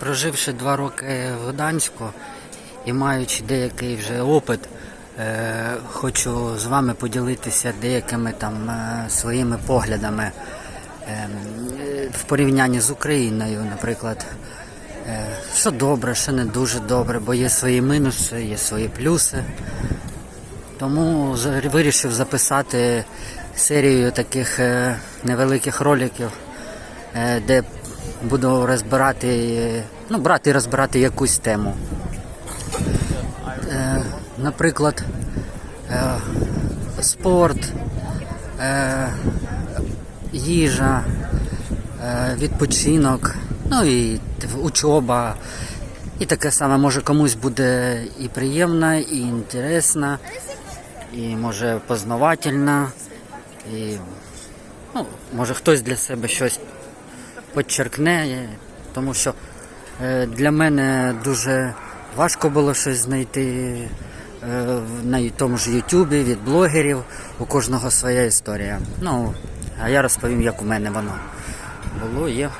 Проживши два роки в Гданську і маючи деякий вже опит, е, хочу з вами поділитися деякими там е, своїми поглядами е, е, в порівнянні з Україною, наприклад. Е, Що добре, що не дуже добре, бо є свої мінуси, є свої плюси. Тому вирішив записати серію таких е, невеликих роликів, е, де буду розбирати, ну, брати і розбирати якусь тему. Е, Наприклад, е, спорт, е, їжа, відпочинок, ну і учоба. І таке саме може комусь буде і приємно, і інтересно, і може познавательно, і ну, може хтось для себе щось підчеркне, тому що е, для мене дуже важко було щось знайти е, на тому ж Ютубі від блогерів. У кожного своя історія. Ну, а я розповім, як у мене воно було, є.